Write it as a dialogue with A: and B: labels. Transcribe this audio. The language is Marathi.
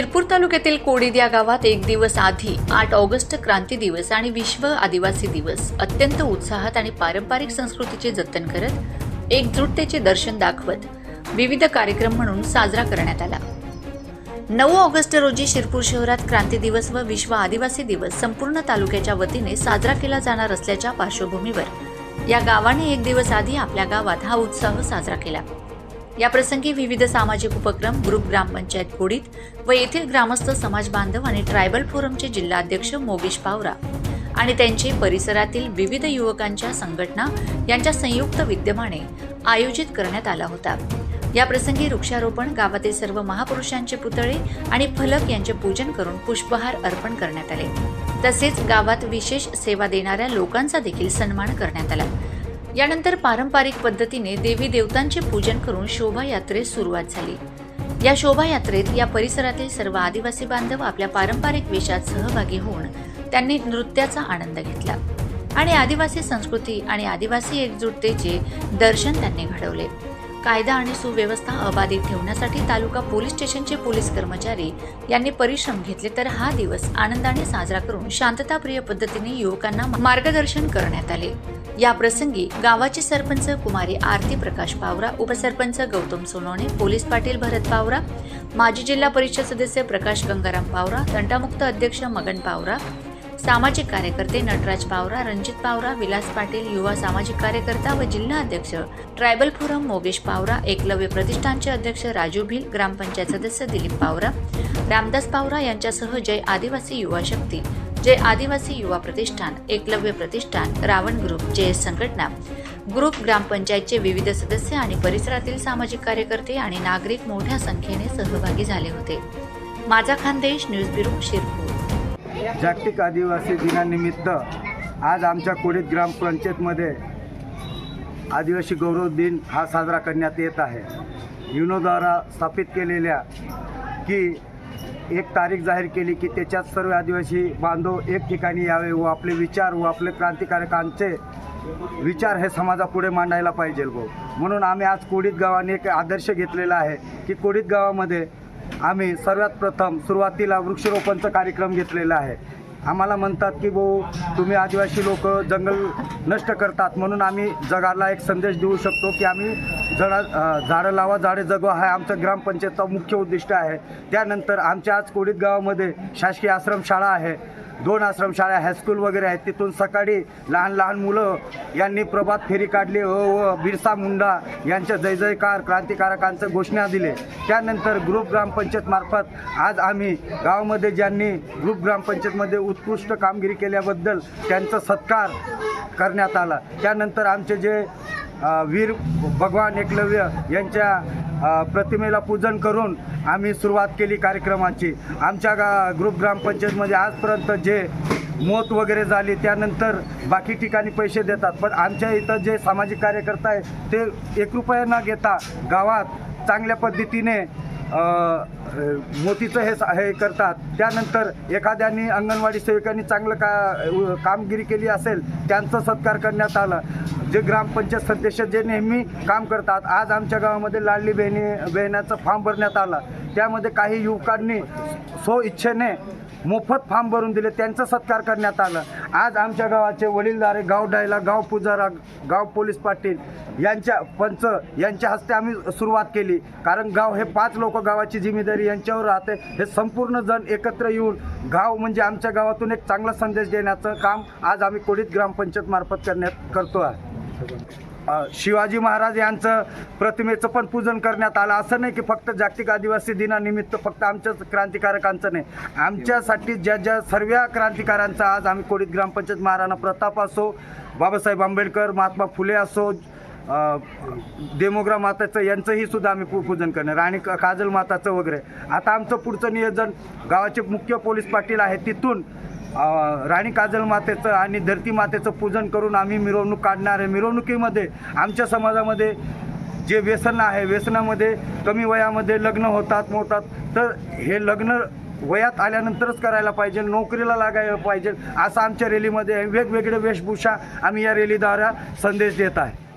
A: शिरपूर तालुक्यातील कोडीद या गावात एक दिवस आधी आठ ऑगस्ट क्रांती दिवस आणि विश्व आदिवासी दिवस अत्यंत उत्साहात आणि पारंपरिक संस्कृतीचे जतन करत एकजुटतेचे दर्शन दाखवत विविध कार्यक्रम म्हणून साजरा करण्यात आला. नऊ ऑगस्ट रोजी शिरपूर शहरात क्रांती दिवस व विश्व आदिवासी दिवस संपूर्ण तालुक्याच्या वतीने साजरा केला जाणार असल्याच्या पार्श्वभूमीवर या गावाने एक दिवस आधी आपल्या गावात हा उत्साह साजरा केला. याप्रसंगी विविध सामाजिक उपक्रम ग्रुप ग्रामपंचायत कोडीत व येथील ग्रामस्थ समाज बांधव आणि ट्रायबल फोरमचे जिल्हाध्यक्ष मोगेश पावरा आणि त्यांचे परिसरातील विविध युवकांच्या संघटना यांच्या संयुक्त विद्यमाने आयोजित करण्यात आला होता. या प्रसंगी वृक्षारोपण गावातील सर्व महापुरुषांचे पुतळे आणि फलक यांचे पूजन करून पुष्पहार अर्पण करण्यात आले. तसेच गावात विशेष सेवा देणाऱ्या लोकांचा देखील सन्मान करण्यात आला. यानंतर पारंपरिक पद्धतीने देवी देवतांचे पूजन करून शोभायात्रेस सुरुवात झाली. या शोभायात्रेत या परिसरातील सर्व आदिवासी बांधव आपल्या पारंपरिक वेशात सहभागी होऊन त्यांनी नृत्याचा आनंद घेतला आणि आदिवासी संस्कृती आणि आदिवासी एकजुटतेचे दर्शन त्यांनी घडवले. कायदा आणि सुव्यवस्था अबाधित ठेवण्यासाठी तालुका पोलीस स्टेशनचे पोलीस कर्मचारी यांनी परिश्रम घेतले तर हा दिवस आनंदाने साजरा करून शांतताप्रिय पद्धतीने युवकांना मार्गदर्शन करण्यात आले. या प्रसंगी गावाचे सरपंच कुमारी आरती प्रकाश पावरा उपसरपंच गौतम सोनवणे पोलीस पाटील भरत पावरा माजी जिल्हा परिषद सदस्य प्रकाश गंगाराम पावरा तंटामुक्त अध्यक्ष मगन पावरा सामाजिक कार्यकर्ते नटराज पावरा रणजित पावरा विलास पाटील युवा सामाजिक कार्यकर्ता व जिल्हा अध्यक्ष ट्रायबल फोरम मोगेश पावरा एकलव्य प्रतिष्ठानचे अध्यक्ष राजू भिल ग्रामपंचायत सदस्य दिलीप पावरा रामदास पावरा यांच्यासह जय आदिवासी युवा शक्ती. जे आदिवासी युवा प्रतिष्ठान एकलव्य प्रतिष्ठान रावण ग्रुप जयस संघटना ग्रुप ग्रामपंचायतचे विविध सदस्य आणि परिसरातील सामाजिक कार्यकर्ते आणि नागरिक मोठ्या संख्येने सहभागी झाले होते. माझा खानदेश न्यूज ब्युरो शिरपूर.
B: जागतिक आदिवासी दिनानिमित्त आज आमच्या कोडीत ग्रामपंचायतमध्ये आदिवासी गौरव दिन हा साजरा करण्यात येत आहे. युनोद्वारा स्थापित केलेल्या की एक तारीख जाहीर केली की त्याच्यात सर्व आदिवासी बांधव एक ठिकाणी यावे व आपले विचार व आपले क्रांतिकारकांचे विचार हे समाजापुढे मांडायला पाहिजे भाऊ. म्हणून आम्ही आज कोडीत गावाने एक आदर्श घेतलेला आहे की कोडीत गावामध्ये आम्ही सर्वात प्रथम सुरुवातीला वृक्षरोपणचा कार्यक्रम घेतलेला आहे. आम्हाला म्हणतात की भाऊ तुम्ही आदिवासी लोक जंगल नष्ट करतात म्हणून आम्ही जगाला एक संदेश देऊ शकतो की आम्ही जडा झाडं लावा झाडे जगवा हा आमचा ग्रामपंचायतचा मुख्य उद्दिष्ट आहे. त्यानंतर आमच्या आज कोडीत गावामध्ये शासकीय आश्रमशाळा आहे. दोन आश्रमशाळा हायस्कूल वगैरे आहेत. तिथून सकाळी लहान लहान मुलं यांनी प्रभात फेरी काढली. व व बिरसा मुंडा यांच्या जय जयकार क्रांतिकारकांचं घोषणा दिले त्यानंतर ग्रुप ग्रामपंचायतमार्फत आज आम्ही गावामध्ये ज्यांनी ग्रुप ग्रामपंचायतमध्ये उत्कृष्ट कामगिरी केल्याबद्दल त्यांचा सत्कार करण्यात आला. त्यानंतर आमचे जे वीर भगवान एकलव्य यांच्या प्रतिमेला पूजन करून आम्ही सुरुवात केली कार्यक्रमाची. आमच्या गा ग्रुप ग्रामपंचायतमध्ये आजपर्यंत जे मोत वगैरे झाली त्यानंतर बाकी ठिकाणी पैसे देतात. पण आमच्या इथं जे सामाजिक कार्यकर्ता आहे ते एक रुपया न घेता गावात चांगल्या पद्धतीने मोतीचं हे सा- हे करतात. त्यानंतर एखाद्याने अंगणवाडी सेविकांनी चांगलं का कामगिरी केली असेल त्यांचा सत्कार करण्यात आला. जे ग्रामपंचायत सदस्य जे नेहमी काम करतात आज आमच्या गावामध्ये लाडली बहिणी बहिणाचा फॉर्म भरण्यात आला. त्यामध्ये काही युवकांनी स्व इच्छेने मोफत फॉर्म भरून दिले त्यांचा सत्कार करण्यात आला. आज आमच्या गावाचे वडीलधारे गाव डायला गाव पुजारा गाव पोलीस पाटील यांच्या पंच यांच्या हस्ते आम्ही सुरुवात केली. कारण गाव हे पाच लोक गावाची जिम्मेदारी यांच्यावर राहते. हे संपूर्ण जण एकत्र येऊन गाव म्हणजे आमच्या गावातून एक चांगला संदेश देण्याचं काम आज आम्ही कोडीत ग्रामपंचायत मार्फत करण्यात करतो आहे. शिवाजी महाराज यांचं प्रतिमेचं पण पूजन करण्यात आलं. असं नाही की फक्त जागतिक आदिवासी दिनानिमित्त फक्त आमच्याच क्रांतिकारकांचं नाही. आमच्यासाठी ज्या ज्या सर्व क्रांतिकारांचा आज आम्ही कोडीत ग्रामपंचायत महाराणा प्रताप असो बाबासाहेब आंबेडकर महात्मा फुले असो देमोग्रा माताचं यांचंही सुद्धा आम्ही पू पूजन करणार. आणि क- काजल माताचं वगैरे. आता आमचं पुढचं नियोजन गावाचे मुख्य पोलीस पाटील आहे तिथून राणी काजल मातेचं आणि धरती मातेचं पूजन करून आम्ही मिरवणूक काढणार आहे मिरवणुकीमध्ये आमच्या समाजामध्ये जे व्यसन आहे व्यसनामध्ये कमी वयामध्ये लग्न होतात मोतात तर हे लग्न वयात आल्यानंतरच करायला पाहिजे नोकरीला लागायला पाहिजे असं आमच्या रॅलीमध्ये आहे. वेगवेगळे वेशभूषा आम्ही या रॅलीद्वारा संदेश देत आहे